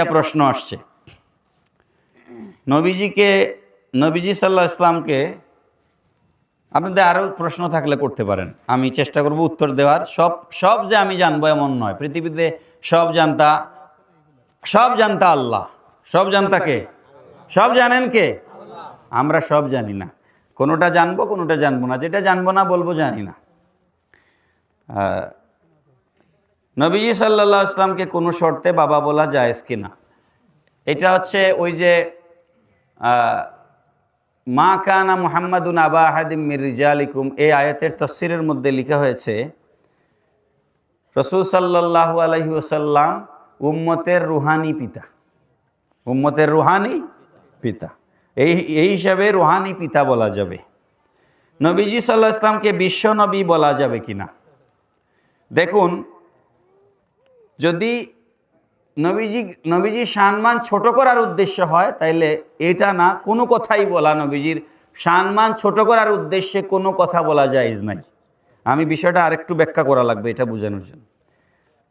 একটা প্রশ্ন আসছে? নবীজিকে, নবীজি সাল্লাহ ইসলামকে আপনাদের আরও প্রশ্ন থাকলে করতে পারেন। আমি চেষ্টা করব উত্তর দেওয়ার। সব সব যে আমি জানব এমন নয়। পৃথিবীতে সব জানতা সব জানতা আল্লাহ। সব জানতা কে? সব জানেন কে? আমরা সব জানি না। কোনোটা জানব কোনোটা জানব না। যেটা জানব না, বলব জানি না। নবীজি সাল্লাহ ইসলামকে কোনো শর্তে বাবা বলা জায়েজ কিনা? এটা হচ্ছে ওই যে মা কানা মোহাম্মদুন আবা আহাদিম মির রিজালিকুম। এই আয়াতের তফসিরের মধ্যে লেখা হয়েছে, রসুল সাল্লাহু আলহি ওসাল্লাম উম্মতের রুহানি পিতা। উম্মতের রুহানি পিতা। এই এই হিসাবে রুহানি পিতা বলা যাবে। নবীজি সাল্লাহ ইসলামকে বিশ্ব নবী বলা যাবে কিনা? দেখুন যদি নবীজি নবীজি সম্মান ছোট করার উদ্দেশ্য হয়, তাইলে এটা না, কোনো কথাই বলা নবীজির সম্মান ছোট করার উদ্দেশ্যে কোনো কথা বলা জায়েজ নাই। আমি বিষয়টা আরেকটু ব্যাখ্যা করা লাগবে এটা বোঝানোর জন্য।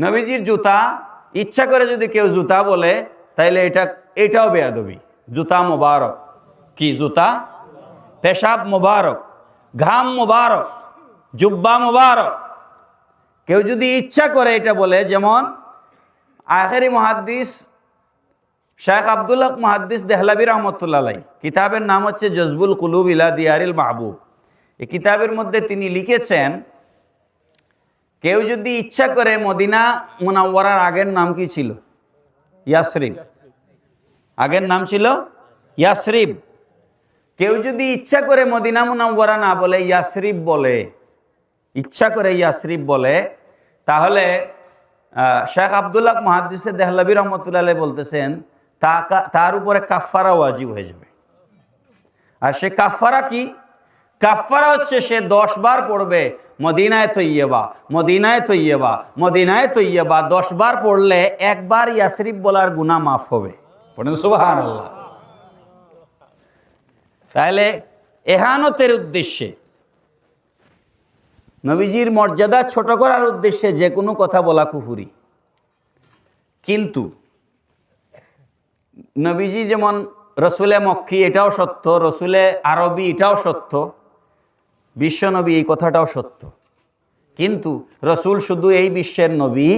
নবীজির জুতা, ইচ্ছা করে যদি কেউ জুতা বলে, তাইলে এটা, এটাও বেয়াদবি। জুতা মোবারক। কি জুতা? পেশাব মোবারক। ঘাম মোবারক। জুব্বা মোবারক। কেউ যদি ইচ্ছা করে এটা বলে, যেমন আখেরি মহাদ্দিস শেখ আবদুল্লাহ মহাদ্দিস দেহলাবি রহমতুল্লাহ কিতাবের নাম হচ্ছে জজবুল কুলুব ইলা দিয়ারিল মাহবুব। এই কিতাবের মধ্যে তিনি লিখেছেন, কেউ যদি ইচ্ছা করে মদিনা মুনাওয়ারার আগের নাম কি ছিল? ইয়াসরিব। আগের নাম ছিল ইয়াসরিব। কেউ যদি ইচ্ছা করে মদিনা মুনাওয়ারা না বলে, ইয়াসরিব বলে। ইচ্ছা করে ইয়াসরিফ বলে, তাহলে শেখ আবদুল্লাহ মহাদিসে দেহলাবি রহমতুল্লাহ বলতেছেন, তা তার উপরে কাফারা ওয়াজিব হয়ে যাবে। আর সে কাফারা কি? কাফারা হচ্ছে সে দশ বার পড়বে, মদিনায় তো তৈয়বা, মদিনায় তৈয়বা মদিনায় তৈয়বা, দশ বার পড়লে একবার ইয়াসরিফ বলার গুনাহ মাফ হবে। তাহলে এহানতের উদ্দেশ্যে নবীজির মর্যাদা ছোট করার উদ্দেশ্যে যে কোনো কথা বলা কুফুরি। কিন্তু নবীজি যেমন রসুলে মক্কি, এটাও সত্য, রসুলে আরবি, এটাও সত্য, বিশ্বনবী এই কথাটাও সত্য। কিন্তু রসুল শুধু এই বিশ্বের নবী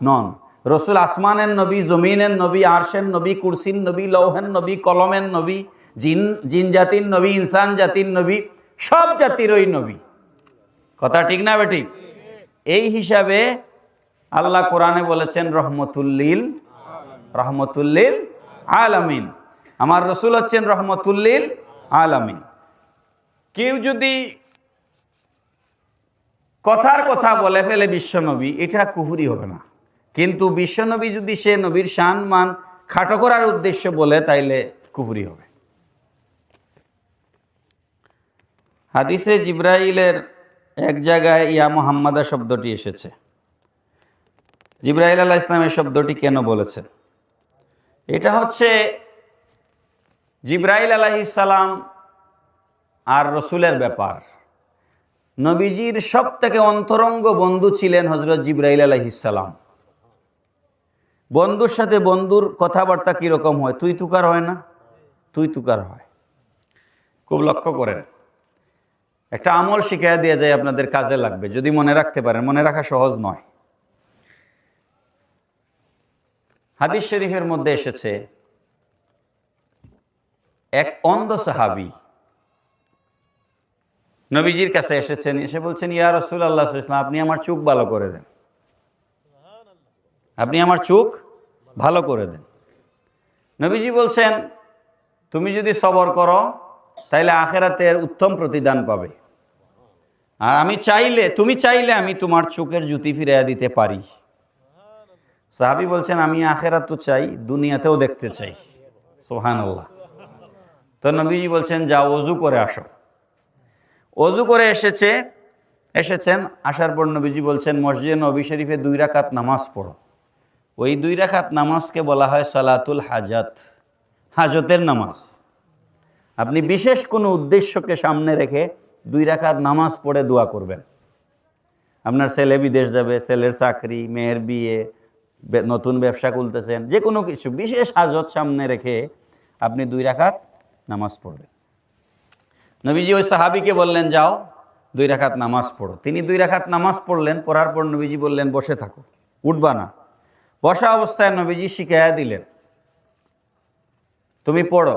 নন। রসুল আসমানের নবী, জমিনের নবী, আরশের নবী, কুরসির নবী, লৌহের নবী, কলমের নবী, জিন জিন জাতির নবী, ইনসান জাতির নবী, সব জাতিরই নবী। কথা ঠিক না বেঠিক এই হিসাবে আল্লাহ কোরআনে বলেছেন, রহমতুল্লিল রহমতুল্লিল আলামিন। আমার রসুল হচ্ছেন, রহমতুল্লিল আলামিন। কেউ যদি কথার কথা বলে ফেলে বিশ্বনবী, এটা কুহুরি হবে না। কিন্তু বিশ্বনবী যদি সে নবীর শান মান খাটো করার উদ্দেশ্যে বলে, তাইলে কুহুরি হবে। হাদিসে জিব্রাইলের এক জায়গায় ইয়া মোহাম্মদা শব্দটি এসেছে। জিব্রাইল আল্লাহ ইসলাম এই শব্দটি কেন বলেছেন এটা হচ্ছে জিব্রাইল আলাইসালাম আর রসুলের ব্যাপার। নবীজির সব থেকে অন্তরঙ্গ বন্ধু ছিলেন হজরত জিব্রাইল আলাইসালাম বন্ধুর সাথে বন্ধুর কথাবার্তা কীরকম হয়? তুই তুকার হয় না? তুই তুকার হয়। খুব লক্ষ্য করেন। একটা আমল শিখাইয়া দিয়ে যায় আপনাদের কাজে লাগবে, যদি মনে রাখতে পারেন। মনে রাখা সহজ নয়। হাদিস শরীফের মধ্যে এসেছে, এক অন্ধ সাহাবি নবীজির কাছে এসেছেন, এসে বলছেন, ইয়া রসুল আল্লাহ ইসলাম আপনি আমার চোখ ভালো করে দেন। আপনি আমার চোখ ভালো করে দেন। নবীজি বলছেন, তুমি যদি সবর করো, তাইলে আখেরাতের উত্তম প্রতিদান পাবে। আর আমি চাইলে, তুমি চাইলে আমি তোমার চোখের জুতি ফিরিয়ে দিতে পারি। সাহাবি বলছেন, আমি আখেরাত তো চাই, দুনিয়াতেও দেখতে চাই। সোহান আল্লাহ তো নবীজি বলছেন যা অজু করে আসো। অজু করে এসেছে, এসেছেন, আসার পর নবীজি বলছেন, মসজিদে নবী শরীফে দুই রাকাত নামাজ পড়ো। ওই দুই রাকাত নামাজকে বলা হয় সালাতুল হাজাত, হাজতের নামাজ। আপনি বিশেষ কোনো উদ্দেশ্যকে সামনে রেখে দুই রাকাত নামাজ পড়ে দোয়া করবেন। আপনার ছেলে বিদেশ যাবে, ছেলের চাকরি, মেয়ের বিয়ে নতুন ব্যবসা খুলতেছেন যে কোনো কিছু, বিশেষ হাজত সামনে রেখে আপনি দুই রাখাত নামাজ পড়বেন। নবীজি ওই সাহাবিকে বললেন, যাও, দুই রাখাত নামাজ পড়ো। তিনি দুই রাখাত নামাজ পড়লেন, পড়ার পর নবীজি বললেন, বসে থাকো, উঠবা না। বসা অবস্থায় নবীজি শিখাইয়া দিলেন, তুমি পড়ো।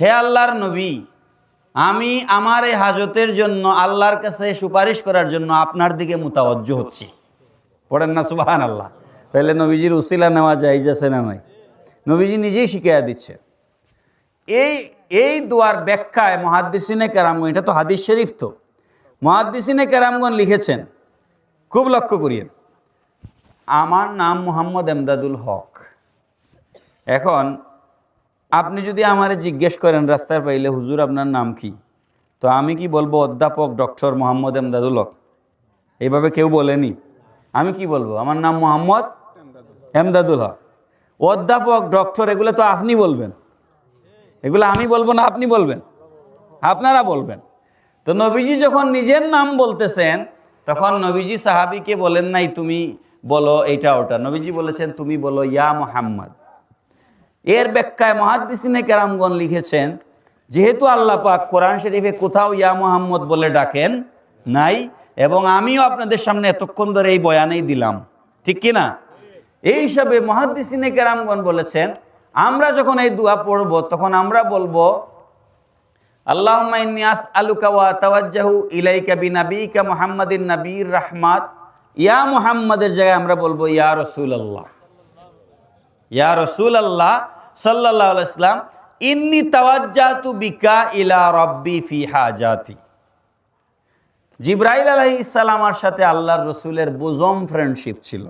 হে আল্লাহর নবী, আমি আমার এই হাজতের জন্য আল্লাহর কাছে সুপারিশ করার জন্য আপনার দিকে মোতাবজ্জ হচ্ছি। পড়েন না সুবাহান আল্লাহ তাহলে নবীজির উসিলা নেওয়া যায় যাচ্ছে না নয় নবীজি নিজেই শিখাইয়া দিচ্ছে এই এই দোয়ার ব্যাখ্যায় মহাদ্দিসিনে কেরামগণ এটা তো হাদিস শরীফ তো। মহাদ্দিসিনে কেরামগণ লিখেছেন, খুব লক্ষ্য করিয়েন। আমার নাম মোহাম্মদ এমদাদুল হক। এখন আপনি যদি আমারে জিজ্ঞেস করেন, রাস্তায় পাইলে হুজুর আপনার নাম কি? তো আমি কি বলব, অধ্যাপক ডক্টর মোহাম্মদ এমদাদুল হক। এইভাবে কেউ বলেনি। আমি কি বলব? আমার নাম মোহাম্মদ এমদাদুল হক। অধ্যাপক, ডক্টর, এগুলো তো আপনি বলবেন। এগুলো আমি বলব না, আপনি বলবেন। আপনারা বলবেন। তো নবীজি যখন নিজের নাম বলতেছেন, তখন নবীজি সাহাবিকে বলেন নাই, তুমি বলো এইটা ওটা। নবীজি বলেছেন, তুমি বলো ইয়া মোহাম্মদ। এর ব্যাখ্যায় মহাদ্দিসিনে কেরামগণ লিখেছেন, যেহেতু আল্লাহ পাক কোরআন শরীফে কোথাও ইয়া মোহাম্মদ বলে ডাকেন নাই, এবং আমিও আপনাদের সামনে এতক্ষণ ধরে এই বয়ানেই দিলাম। ঠিক কি না এই হিসাবে মহাদ্দিসিনে কেরামগণ বলেছেন, আমরা যখন এই দোয়া পড়ব, তখন আমরা বলব, আল্লাহুম্মা ইন্নী আসআলুকা ওয়া তাওয়াজ্জাহু ইলাইকা বিনাবিয়িকা মুহাম্মাদিন নবীর রাহমাত। ইয়া মুহাম্মাদের জায়গায় আমরা বলব, ইয়া রাসূলুল্লাহ। ইয়া রাসূলুল্লাহ সাল্লাল্লাহু আলাইহি সাল্লাম ইন্নি তাওয়াজ্জাতু বিকা ইলা রাব্বি ফি হাজাতি। জিব্রাইল আলাইহিস সালামার সাথে আল্লাহর রসুলের বোজম ফ্রেন্ডশিপ ছিল।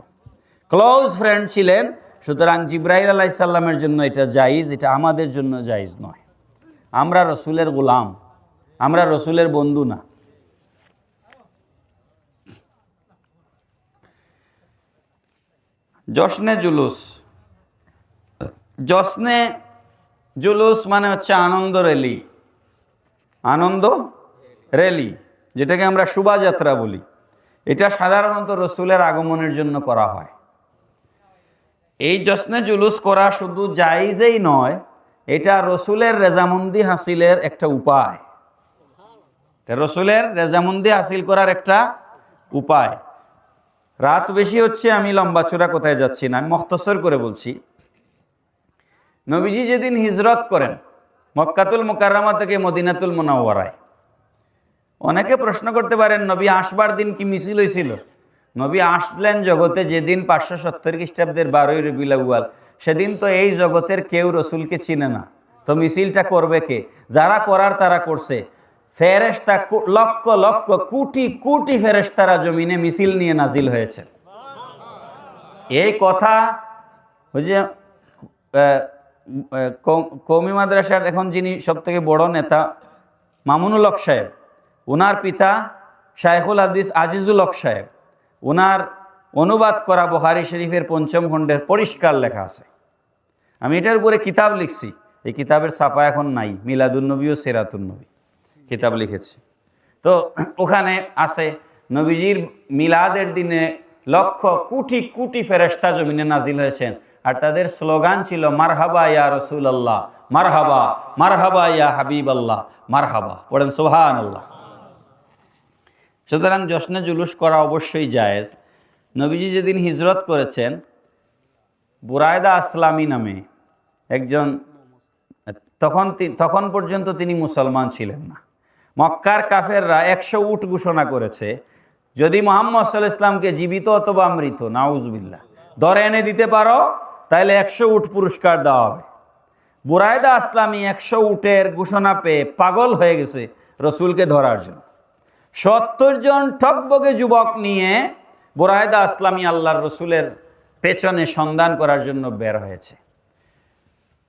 ক্লোজ ফ্রেন্ড ছিলেন, সুতরাং জিব্রাইল আলাইহিস সাল্লামের জন্য এটা জাইজ এটা আমাদের জন্য জাইজ নয়। আমরা রসুলের গোলাম, আমরা রসুলের বন্ধু না। জশ্নে জুলুস জশ্নে জুলুস মানে হচ্ছে আনন্দ র্যালি আনন্দ র্যালি যেটাকে আমরা শোভাযাত্রা বলি। এটা সাধারণত রসুলের আগমনের জন্য করা হয়। এই জশ্নে জুলুস করা শুধু জাইজেই নয়, এটা রসুলের রেজামন্দি হাসিলের একটা উপায়। রসুলের রেজামন্দি হাসিল করার একটা উপায়। রাত বেশি হচ্ছে, আমি লম্বা চূড়া কোথায় যাচ্ছি না, আমি মখতসর করে বলছি। নবীজি যেদিন হিজরত করেন, মক্কাতুল মোকাররমা থেকে মদিনাতুল মোনাওয়ারায়। অনেকে প্রশ্ন করতে পারেন, নবী আসবার দিন কি মিছিল হয়েছিল? নবী আসলেন জগতে যেদিন পাঁচশো সত্তর খ্রিস্টাব্দের বারোই রবিউল আউয়াল, সেদিন তো এই জগতের কেউ রসুলকে চিনে না। তো মিছিলটা করবে কে? যারা করার তারা করছে। ফেরেশতা কু- লক্ষ লক্ষ কোটি কোটি ফেরেশতারা জমিনে মিছিল নিয়ে নাজিল হয়েছে। এই কথা, ওই যে কৌমি মাদ্রাসার এখন যিনি সব থেকে বড় নেতা, মামুনুল হক সাহেব। ওনার পিতা শাইখুল হাদিস আজিজুল হক সাহেব। ওনার অনুবাদ করা বহারি শরীফের পঞ্চম খণ্ডের পরিষ্কার লেখা আছে। আমি এটার উপরে কিতাব লিখছি। এই কিতাবের ছাপা এখন নাই। মিলাদুন্নবী ও সেরাতুন্নবী কিতাব লিখেছি। তো ওখানে আছে, নবীজির মিলাদের দিনে লক্ষ কোটি কোটি ফেরেশতা জমিনে নাজিল হয়েছেন। আর তাদের স্লোগান ছিল, মারহাবা ইয়া রসুল আল্লাহ মারহাবা মারহাবা ইয়া হাবিব আল্লাহ মারহাবা। পড়েন সোহান আল্লাহ সুতরাং জশ্নে জুলুস করা অবশ্যই জায়েজ। নবীজি যেদিন হিজরত করেছেন, বুরায়দা আসলামী নামে একজন, তখন তখন পর্যন্ত তিনি মুসলমান ছিলেন না। মক্কার কাফেররা একশো উট ঘোষণা করেছে, যদি মোহাম্মদ সাল্লাহ ইসলামকে জীবিত অথবা মৃত নাউজবিল্লা দরে এনে দিতে পারো তাহলে একশো উট পুরস্কার দেওয়া হবে। বুরায়দা আসলামী একশো উটের ঘোষণা পেয়ে পাগল হয়ে গেছে রসুলকে ধরার জন্য। সত্তর জন ঠকবগে যুবক নিয়ে বোরায়দা আসলামী আল্লাহর রসুলের পেছনে সন্ধান করার জন্য বের হয়েছে।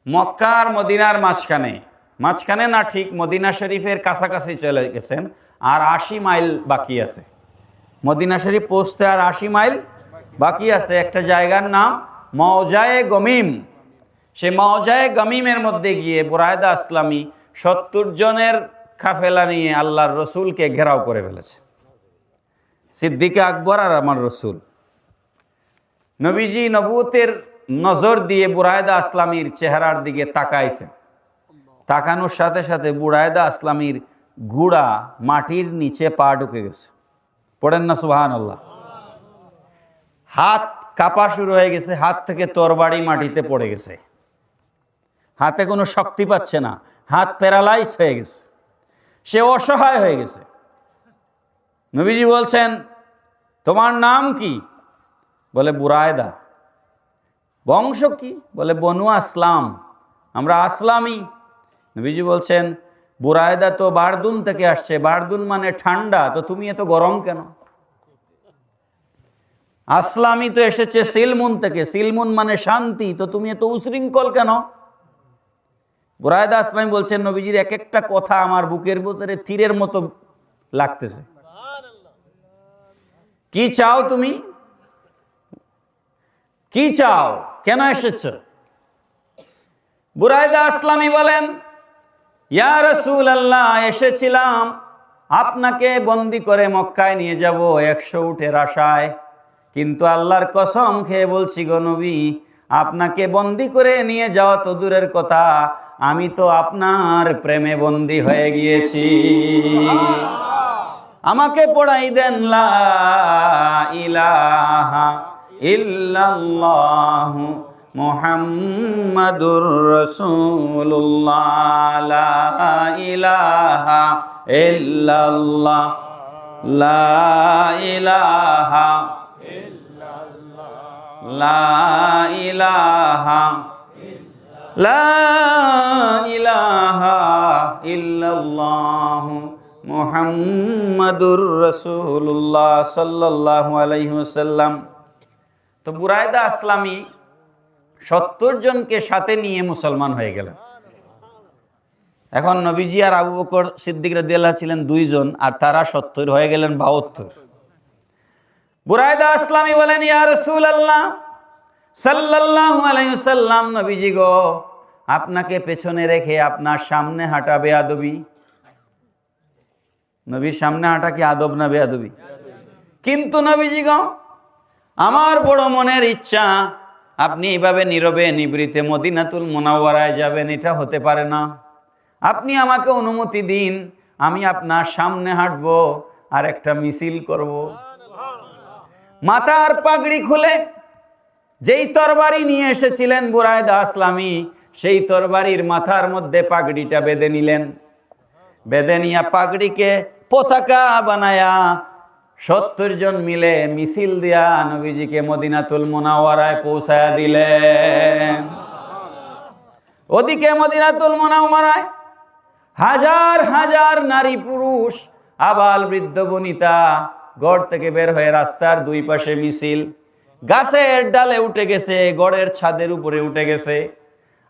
মক্কার মদিনার মাঝখানে মাঝখানে না ঠিক মদিনা শরীফের কাছাকাছি চলে গেছেন, আর আশি মাইল বাকি আছে। মদিনা শরীফ পৌঁছতে আর আশি মাইল বাকি আছে। একটা জায়গার নাম মৌজায়ে গমিম। সে মৌজায়ে গমিমের মধ্যে গিয়ে বুরায়দা আসলামী সত্তর জনের কাফেলা নিয়ে আল্লাহর রসুলকে ঘেরাও করে ফেলেছে। সিদ্দিকে আকবর আর আমার রসুল। নবীজি নবুতের নজর দিয়ে বুরায়দা আসলামীর চেহারার দিকে তাকাইছেন। তাকানোর সাথে সাথে বুড়ায়দা আসলামীর গুড়া মাটির নিচে পা ঢুকে গেছে। পড়েন না সুবাহান আল্লাহ হাত কাপা শুরু হয়ে গেছে, হাত থেকে তরবাড়ি মাটিতে পড়ে গেছে। হাতে কোনো শক্তি পাচ্ছে না, হাত প্যারালাইজড হয়ে গেছে। সে অসহায় হয়ে গেছে। নবীজি বলছেন, তোমার নাম কি? বলে, বুরায়দা। বংশ কি? বলে, বনু আসলাম। আমরা আসলামই। নবীজি বলছেন, বুরায়দা তো বারদুন থেকে আসছে। বারদুন মানে ঠান্ডা, তো তুমি এত গরম কেন? আসলামই তো এসেছে সিলমুন থেকে। সিলমুন মানে শান্তি। তো তুমি এত উশৃঙ্খল কেন? বুরায়দা আসলামী বলছেন, নবীজির এক একটা কথা আমার বুকের ভিতরে তীরের মতো লাগতেছে। কি চাও তুমি? কি চাও? কেন এসেছ? বুরায়দা আসলামী বলেন, ইয়া আল্লাহ এসেছিলাম। আপনাকে বন্দি করে মক্কায় নিয়ে যাব, একশো উঠের আশায়। কিন্তু আল্লাহর কসম খেয়ে বলছি গো আপনাকে বন্দি করে নিয়ে যাওয়া তো দূরের কথা, আমি তো আপনার প্রেমে বন্দি হয়ে গিয়েছি। আমাকে পড়াই দেন, লা ইলাহা লা ইলাহা লা ইলাহা লা ইলাহা লা ইলাহা তো বুরায়দা আসলামী সত্তর জনকে সাথে নিয়ে মুসলমান হয়ে গেলেন। এখন নবীজি আর আবু বকর সিদ্দিক রাদিয়াল্লাহ ছিলেন দুইজন আর তারা সত্তর হয়ে গেলেন বাহাত্তর। বুরায়দা আসলামী বলেন, ইয়া রাসূলুল্লাহ, সাল্লাল্লাহু আলাইহি সাল্লাম নবীজি গো, আপনাকে পেছনে রেখে আপনার সামনে হাঁটা বেয়াদবি? নবীর সামনে হাঁটা কি আদব না বেয়াদবি? কিন্তু নবীজি গো, আমার বড় মনের ইচ্ছা, আপনি এইভাবে নীরবে নিবৃতে মদিনাতুল মোনাওয়ারায় যাবেন, এটা হতে পারে না। আপনি আমাকে অনুমতি দিন, আমি আপনার সামনে হাঁটবো আর একটা মিছিল করব। মাথার পাগড়ি খুলে যেই তরবারি নিয়ে এসেছিলেন বুরায়দা আসলামী, সেই তরবারির মাথার মধ্যে পাগড়িটা বেঁধে নিলেন। বেঁধে নিয়া পাগড়িকে পতাকা বানায়া সত্তর জন মিলে মিছিল দিয়া নবীজিকে মদিনাতুল মোনাওয়ারায় পৌঁছায়া দিলেন। ওদিকে মদিনাতুল মোনাওয়ারায় হাজার হাজার নারী পুরুষ, আবাল বৃদ্ধ বনিতা গড় থেকে বের হয়ে রাস্তার দুই পাশে মিছিল। গাছের ডালে উঠে গেছে, গড়ের ছাদের উপরে উঠে গেছে।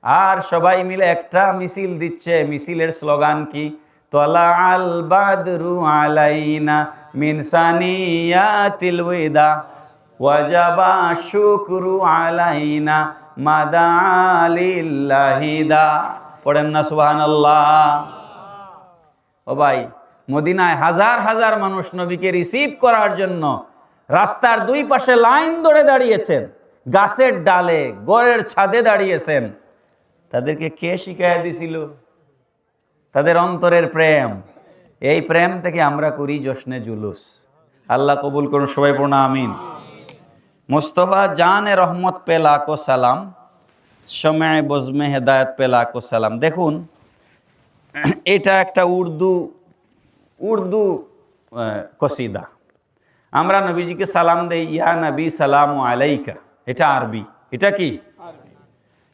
আর সবাই মিলে একটা মিছিল দিচ্ছে। মিছিলের স্লোগান কি? তলা আল বাদরু আলাইনা মিন সানিয়াতিল ওয়াদা, ওয়াজাবা শুকরু আলাইনা মাদালিল্লাহিদা পড়েন না সুবহানাল্লাহ। ও ভাই মদিনায় হাজার হাজার মানুষ নবীকে রিসিভ করার জন্য রাস্তার দুই পাশে লাইন ধরে দাঁড়িয়েছেন, গাছের ডালে, গড়ের ছাদে দাঁড়িয়েছেন। তাদেরকে কে শিখাইয়া দিছিল? তাদের অন্তরের প্রেম। এই প্রেম থেকে আমরা করি জশ্নে জুলুস। আল্লাহ কবুল করুন, সবাই পূর্ণ আমিন। মুস্তফা জানে রহমত পে লাখো সালাম, সময় বজমে হেদায়ত পে লাখো সালাম। দেখুন, এটা একটা উর্দু উর্দু কসিদা। আমরা নবীজিকে সালাম দেই, ইয়া নবী, সালাম আলাইকা। এটা আরবি। এটা কি?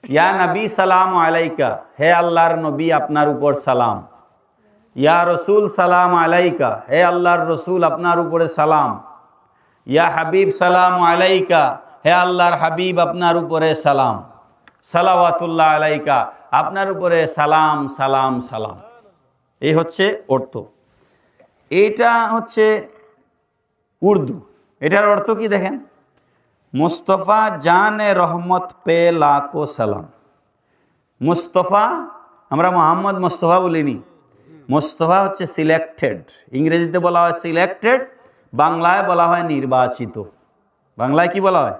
ইয়া নবী, সালাম আলাইকা। হে আল্লাহর নবী, আপনার উপর সালাম। ইয়া রসুল, সালাম আলাইকা। হে আল্লাহর রসুল, আপনার উপরে সালাম। ইয়া হাবিব, সালাম আলাইকা। হে আল্লাহর হাবিব, আপনার উপরে সালাম। সালাওয়াতুল্লাহ আলাইকা। আপনার উপরে সালাম সালাম সালাম। এই হচ্ছে অর্থ। এটা হচ্ছে উর্দু। এটার অর্থ কি দেখেন? মুস্তফা জানে রহমত পে লাকো সালাম। মুস্তফা, আমরা মোহাম্মদ মুস্তফা বলিনি। মুস্তফা হচ্ছে সিলেক্টেড ইংরেজিতে বলা হয় সিলেক্টেড বাংলায় বলা হয় নির্বাচিত। বাংলায় কি বলা হয়?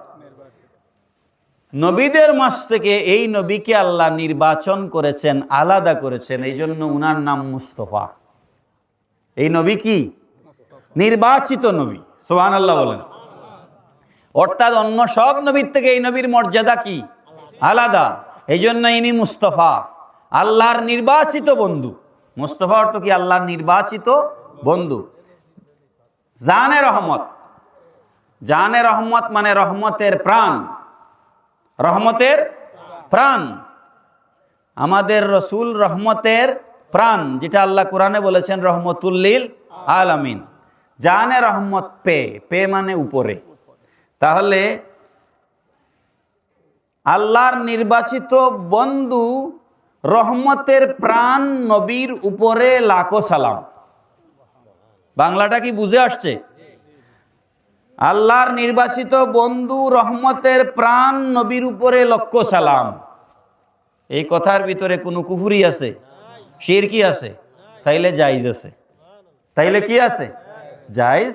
নবীদের মাস থেকে এই নবীকে আল্লাহ নির্বাচন করেছেন, আলাদা করেছেন। এই জন্য উনার নাম মুস্তফা। এই নবী কি? নির্বাচিত নবী সোহান আল্লাহ বলেন। অর্থাৎ অন্য সব নবীর থেকে এই নবীর মর্যাদা কি? আলাদা। এই জন্য ইনি মুস্তফা, আল্লাহর নির্বাচিত বন্ধু। মুস্তফা অর্থ কি? আল্লাহর নির্বাচিত বন্ধু। জানে রহমত। জানে রহমত মানে রহমতের প্রাণ। রহমতের প্রাণ। আমাদের রসুল রহমতের প্রাণ, যেটা আল্লাহ কোরআনে বলেছেন, রহমতুল্লিল আলামিন। জানে রহমত পে পে মানে উপরে। তাহলে, আল্লাহর নির্বাচিত বন্ধু রহমতের প্রাণ নবীর উপরে লাখো সালাম। বাংলাটা কি বুঝে আসছে? আল্লাহর নির্বাচিত বন্ধু রহমতের প্রাণ নবীর উপরে লক্ষ সালাম। এই কথার ভিতরে কোনো কুফুরি আছে? শির কি আছে? তাইলে জাইজ আছে। তাইলে কি আছে? জাইজ